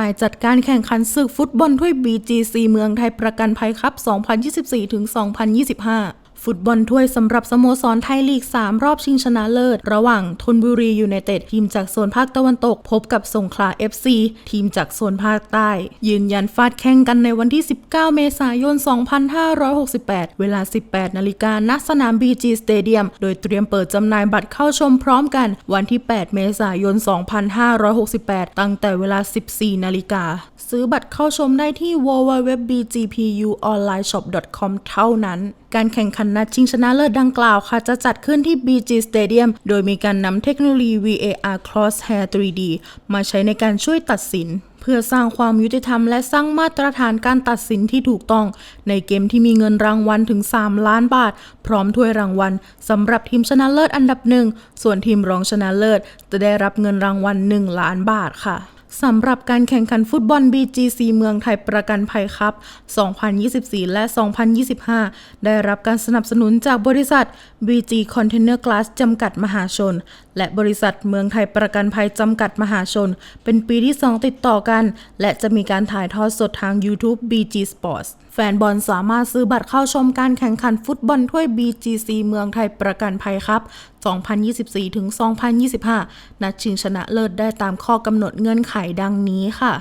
ฝ่ายจัดการแข่งขันศึกฟุตบอลถ้วย BGC เมืองไทยประกันภัยครับ 2024-2025 ฟุตบอลถ้วยสำหรับสโมสรไทยลีก 3 รอบชิงชนะเลิศ ระหว่างธนบุรียูไนเต็ดทีมจากโซนภาคตะวันตก พบกับสงขลา FC ทีมจากโซนภาคใต้ ยืนยันฟาดแข่งกันในวันที่ 19 เมษายน 2568 เวลา 18 นาฬิกาณสนาม BG Stadium โดยเตรียมเปิดจำหน่ายบัตรเข้าชมพร้อมกัน วันที่ 8 เมษายน 2568 ตั้งแต่เวลา 14 นาฬิกาซื้อบัตรเข้าชมได้ที่ www.bgpuonlineshop.com เท่านั้น การแข่งขันนัดชิงชนะเลิศดังกล่าวค่ะ จะจัดขึ้นที่ BG Stadium โดยมีการนำเทคโนโลยี VAR Crosshair 3D มาใช้ในการช่วยตัดสินเพื่อสร้างความยุติธรรมและสร้างมาตรฐานการตัดสินที่ถูกต้อง ในเกมที่มีเงินรางวัลถึง 3 ล้านบาท พร้อมถ้วยรางวัลสำหรับทีมชนะเลิศอันดับหนึ่ง ส่วนทีมรองชนะเลิศจะได้รับเงินรางวัล 1 ล้านบาทค่ะ สำหรับการแข่งขันฟุตบอล BGC เมืองไทยประกันภัยครับ 2024 และ 2025 ได้รับการสนับสนุนจากบริษัท BG Container Glass จำกัดมหาชน และบริษัทเมืองไทยประกันภัยจำกัดมหาชน เป็นปีที่ 2 ติดต่อกัน และจะมีการถ่ายทอดสดทาง YouTube BG Sports แฟนบอลสามารถซื้อบัตรเข้าชมการแข่งขันฟุตบอลถ้วย BGC เมืองไทยประกันภัยครับ 2024 ถึง 2025 นัดชิงชนะเลิศได้ตามข้อกำหนดเงื่อนไขดังนี้ค่ะ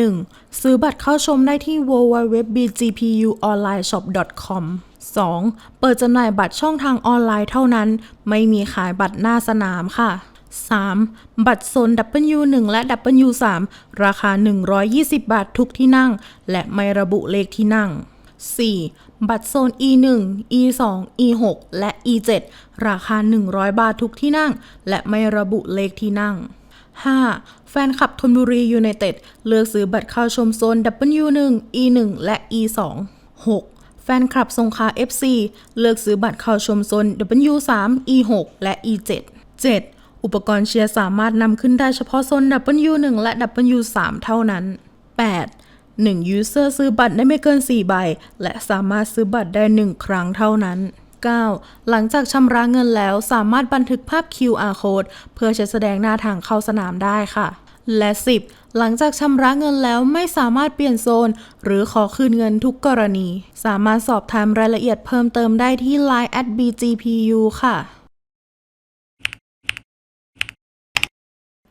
1. ซื้อบัตรเข้าชมได้ที่ www.bgpuonlineshop.com 2. เปิดจำหน่ายบัตรช่องทางออนไลน์เท่านั้น ไม่มีขายบัตรหน้าสนามค่ะ 3. บัตรโซน W1 และ W3 ราคา 120 บาททุกที่นั่ง และไม่ระบุเลขที่นั่ง 4. บัตรโซน E1 E2 E6 และ E7 ราคา 100 บาททุกที่นั่ง และไม่ระบุเลขที่นั่ง 5. แฟนคลับธนบุรียูไนเต็ดเลือกซื้อบัตรเข้าชมโซน W1 E1 และ E2 6. แฟนคลับสงขลา FC เลือกซื้อบัตรเข้าชมโซน W3 E6 และ E7 7. อุปกรณ์เชียร์สามารถนำขึ้นได้เฉพาะโซน W1 และ W3 เท่านั้น 8. 1 user ซื้อบัตรได้ไม่เกิน 4 ใบ และสามารถซื้อบัตรได้ 1 ครั้งเท่านั้น 9. หลังจากชำระเงินแล้วสามารถบันทึกภาพ QR code เพื่อใช้แสดงหน้าทางเข้าสนามได้ค่ะ และ 10. หลังจากชำระเงินแล้วไม่สามารถเปลี่ยนโซน หรือขอคืนเงินทุกกรณี สามารถสอบถามรายละเอียดเพิ่มเติมได้ที่ Line at bgpu ค่ะ